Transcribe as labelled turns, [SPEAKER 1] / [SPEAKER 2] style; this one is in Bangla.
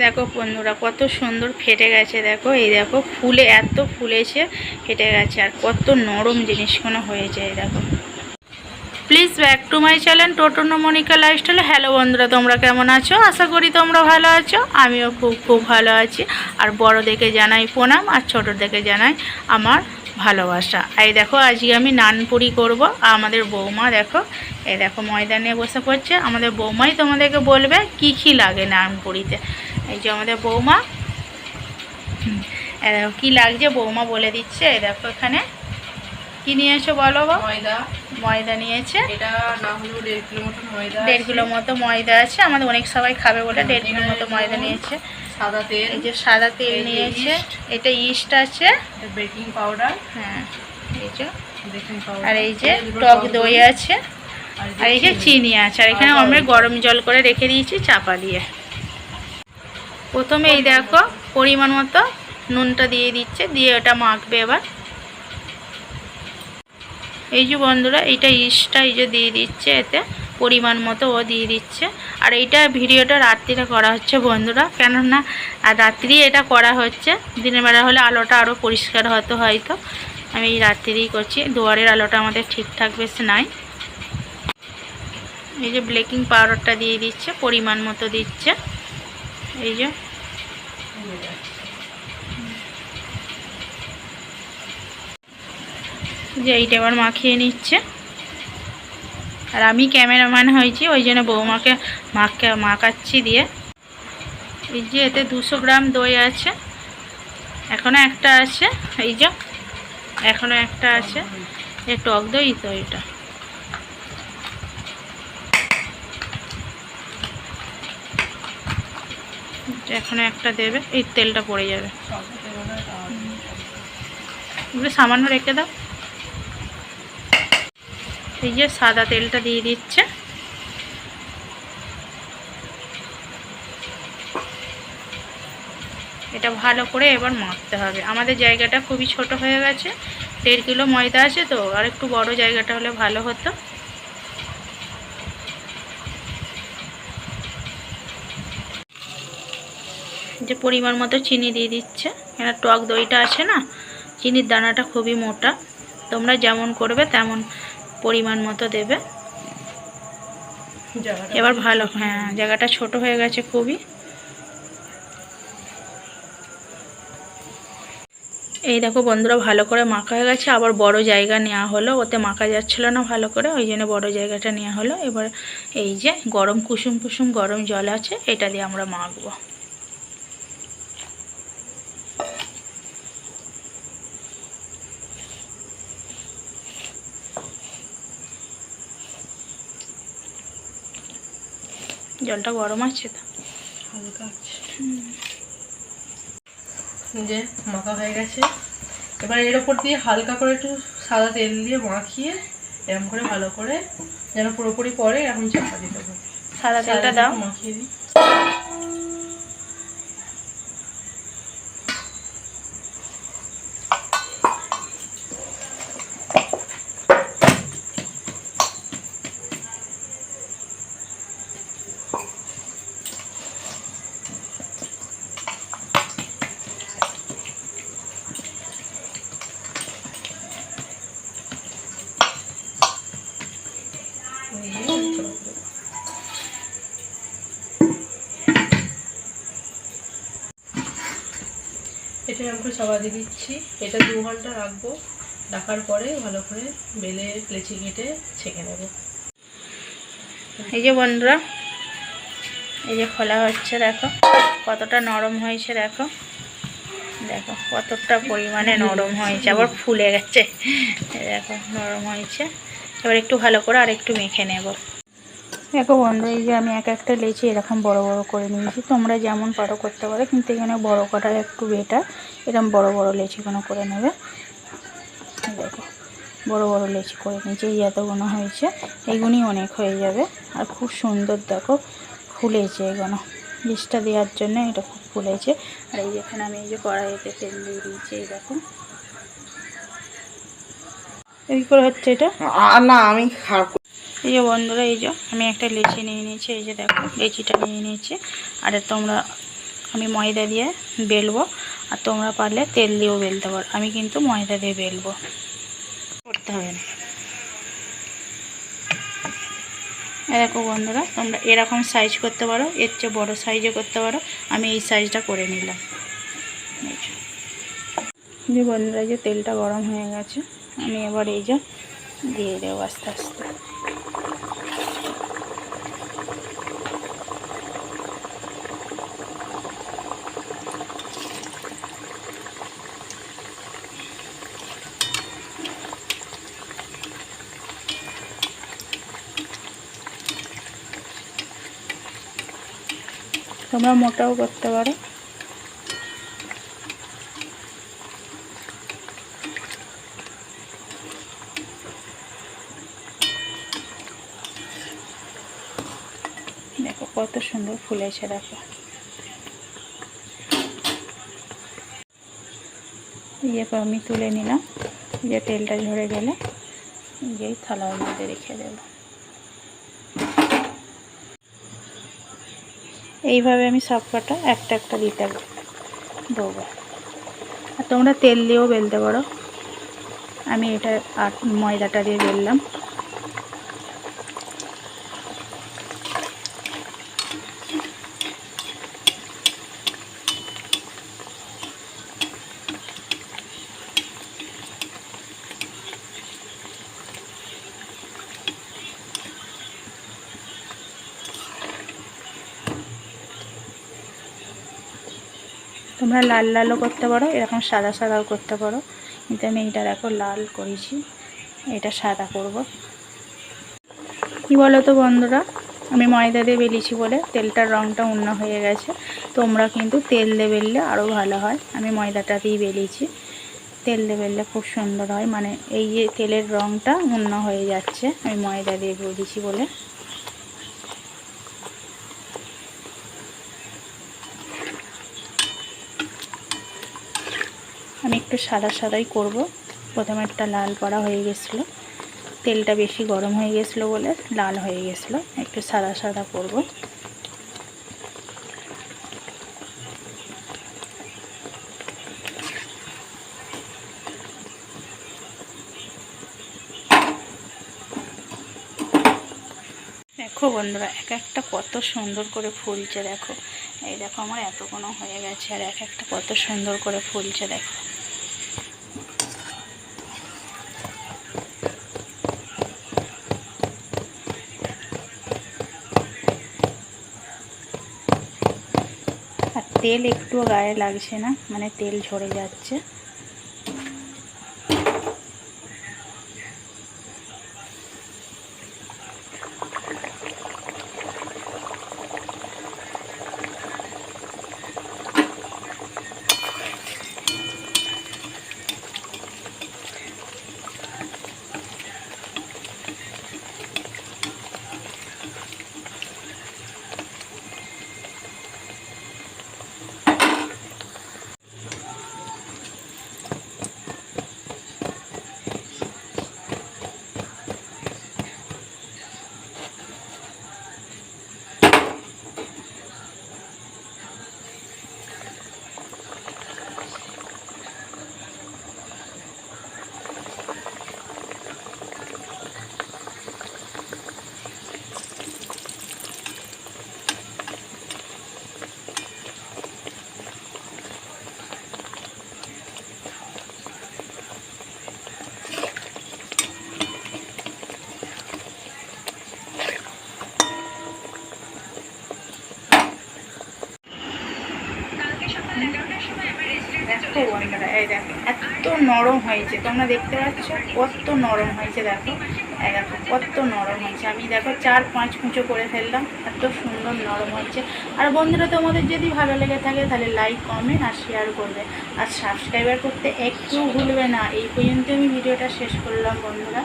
[SPEAKER 1] দেখো বন্ধুরা, কত সুন্দর ফেটে গেছে, দেখো। এই দেখো, ফুলে, এত ফুলেছে ফেটে গেছে, আর কত নরম জিনিসগুলো হয়েছে, এই দেখো। Please back to my channel টোটনো Monika lifestyle hello বন্ধুরা, তোমরা কেমন আছো? আশা করি তোমরা ভালো আছো। আমিও খুব খুব ভালো আছি। আর বড় দেখে জানাই প্রণাম, আর ছোট দেখে জানাই আমার ভালোবাসা। এই দেখো, আজকে আমি নানপুরি করব। আমাদের বৌমা, দেখো, এই দেখো ময়দানে বসে পড়ছে। আমাদের বৌমাই তোমাদেরকে বলবে, কি কি লাগে নানপুরিতে এই যে আমাদের বৌমা। কী লাগছে বৌমা বলে দিচ্ছে এই দেখো এখানে। কি নিয়েছো বলো
[SPEAKER 2] ময়দা।
[SPEAKER 1] ময়দা নিয়েছে।
[SPEAKER 2] এটা না হলেও দেড় কিলো মতন ময়দা
[SPEAKER 1] দেড় কিলো মতো ময়দা আছে। আমাদের অনেক সবাই খাবে বলে দেড় কিলো মতো ময়দা নিয়েছে।
[SPEAKER 2] সাদা তেল।
[SPEAKER 1] এই যে সাদা তেল নিয়েছে। এটা ইস্ট আছে।
[SPEAKER 2] বেকিং পাউডার
[SPEAKER 1] হ্যাঁ এই যে। আর এই যে টক দই। আছে। আর এই যে চিনি। আছে। আর এখানে আমরা গরম জল করে রেখে দিয়েছি চাপা দিয়ে। প্রথমে এই দেখো, পরিমাণ মতো নুনটা দিয়ে দিচ্ছে, দিয়ে ওটা মাখবে এবার। এই যে বন্ধুরা, এইটা ইস্টটা এই যে দিয়ে দিচ্ছে, এতে পরিমাণ মতো ও দিয়ে দিচ্ছে। আর এইটা ভিডিওটা রাত্রিটা করা হচ্ছে বন্ধুরা, কেননা আর রাত্রি এটা করা হচ্ছে, দিনের বেলা হলে আলোটা আরও পরিষ্কার হতো হয়তো। আমি এই রাত্রিরেই করছি, দুয়ারের আলোটা আমাদের ঠিকঠাক বেশ নাই। এই যে ব্লেকিং পাউডারটা দিয়ে দিচ্ছে, পরিমাণ মতো দিচ্ছে। এই যে। যে এইটা এবার মাখিয়ে নিচ্ছে। আর আমি ক্যামেরাম্যান হয়েছি, ওই জন্য বৌমাকে, মাকে মাখাচ্ছি দিয়ে। এই যে এতে দুশো গ্রাম দই আছে। এখনও একটা আছে, এই যে। এখনও একটা আছে। এ টক দই তো এটা। এখনও একটা দেবে, এই তেলটা পড়ে যাবে। সামান্য রেখে দাও। এই যে সাদা তেলটা দিয়ে দিচ্ছে। এটা ভালো করে এবার মাখতে হবে। আমাদের জায়গাটা খুবই ছোট হয়ে গেছে, দেড় কিলো ময়দা আছে তো, আর একটু বড় জায়গাটা হলে ভালো হতো। যে পরিমাণ মতো চিনি দিয়ে দিচ্ছে। কেন টক দইটা আছে না? চিনির দানাটা খুবই মোটা। তোমরা যেমন করবে তেমন পরিমাণ মতো দেবে। এবার ভালো হ্যাঁ জায়গাটা ছোট হয়ে গেছে খুবই। এই দেখো বন্ধুরা ভালো করে মাখা হয়ে গেছে। আবার বড় জায়গা নেওয়া হলো। ওতে মাখা যাচ্ছিল না ভালো করে ওই জন্য বড় জায়গাটা নেওয়া হলো। এবার এই যে গরম কুসুম কুসুম গরম জল আছে এটা দিয়ে আমরা মাখবো। জলটা গরম আছে তো।
[SPEAKER 2] হালকা আছে। যে মাখা হয়ে গেছে। এবার এর ওপর দিয়ে হালকা করে একটু সাদা তেল দিয়ে মাখিয়ে এরকম করে ভালো করে যেন পুরোপুরি পরে এরকম চাপা দিতে হবে
[SPEAKER 1] সাদা তেলটা দাও।
[SPEAKER 2] মাখিয়ে দিই। এরকম করে চাপা দিয়ে দিচ্ছি। এটা দু ঘণ্টা রাখব। রাখার পরে ভালো করে বেলে লেচি কেটে ছেঁকে নেব।
[SPEAKER 1] এই যে বন্ধুরা, এই যে খোলা হচ্ছে, দেখো। কতটা নরম হয়েছে, দেখো। দেখো, কতটা পরিমাণে নরম হয়েছে। আবার ফুলে গেছে। দেখো, নরম হয়েছে। এবার একটু ভালো করে আর একটু মেখে নেব। দেখো বন্ধু, এই যে আমি এক একটা লেচি এরকম বড় বড় করে নিয়েছি। তোমরা যেমন পারো করতে পারো, কিন্তু এখানে বড় করা একটু বেটার এরকম বড় বড় লেচিগুলো করে নেবে। দেখো, বড় বড় লেচি করে নিয়েছি, এই এতগুলো হয়েছে। এগুলি অনেক হয়ে যাবে। আর খুব সুন্দর দেখো, ফুলেছে এগুলো। লিস্টটা দেওয়ার জন্য এটা খুব ফুলেছে। আর এই যেখানে আমি এই যে কড়াইতে তেল দিয়ে দিয়েছি, এই দেখো। এই করে হচ্ছে এটা?
[SPEAKER 2] না, আমি খারাপ
[SPEAKER 1] এই যে বন্ধুরা, এই যে আমি একটা লেচি নিয়ে নিয়েছি, এই যে দেখো, লেচিটা নিয়ে নিয়েছি। আর তোমরা, আমি ময়দা দিয়ে বেলবো, আর তোমরা পারলে তেল দিয়েও বেলতে পারো। আমি কিন্তু ময়দা দিয়ে বেলবো। করতে হবে না। দেখো বন্ধুরা, তোমরা এরকম সাইজ করতে পারো, এর চেয়ে বড়ো সাইজে করতে পারো। আমি এই সাইজটা করে নিলাম। যে। বন্ধুরা যে তেলটা গরম হয়ে গেছে। আমি এবার এই যে দিয়ে দেবো আস্তে আস্তে। তোমরা মোটাও করতে পারো। দেখো কত সুন্দর ফুলেছে দেখো। ইয়ে আমি তুলে নিলাম। যে তেলটা ঝরে গেলে যেই থালার মধ্যে রেখে দেবো। এইভাবে আমি সব কটা একটা একটা দিতে দেবো। আর তোমরা তেল দিয়েও বেলতে পারো। আমি এটা আর ময়দাটা দিয়ে বেললাম। তোমরা লাল লালও করতে পারো, এরকম সাদা সাদাও করতে পারো। কিন্তু আমি এইটা দেখো, লাল করেছি। এটা সাদা করব। কি বলো তো বন্ধুরা, আমি ময়দা দিয়ে বেলিয়েছি বলে তেলটার রঙটা অন্য হয়ে গেছে। তোমরা কিন্তু তেল দিয়ে বেললে আরও ভালো হয়। আমি ময়দাটা দিয়ে বেলিয়েছি তেল দিয়ে বেললে খুব সুন্দর হয়। মানে এই যে তেলের রঙটা অন্য হয়ে যাচ্ছে। আমি ময়দা দিয়ে বেলিয়েছি বলে। আমি একটু সাদা সাদাই করব। প্রথমে একটা লাল করা হয়ে গেছিল। তেলটা বেশি গরম হয়ে গেছিল বলে লাল হয়ে গেছিল। একটু সাদা সাদা করব। দেখো বন্ধুরা, এক একটা কত সুন্দর করে ফুলছে দেখো। এই দেখো আমার এত কোনো হয়ে গেছে আর এক একটা কত সুন্দর করে ফুলছে দেখো। তেল একটুও গায়ে লাগছে না মানে তেল ঝরে যাচ্ছে দেখো বন্ধুরা এই এত নরম হয়েছে। তোমরা দেখতে পাচ্ছ কত নরম হয়েছে, দেখো। দেখো, কত নরম হয়েছে। আমি দেখো চার পাঁচ কুঁচো করে ফেললাম, এত সুন্দর নরম হয়েছে। আর বন্ধুরা, তোমাদের যদি ভালো লেগে থাকে, তাহলে লাইক কমেন্ট আর শেয়ার করবে। আর সাবস্ক্রাইবার করতে একটু ভুলবে না। এই পর্যন্ত আমি ভিডিওটা শেষ করলাম, বন্ধুরা।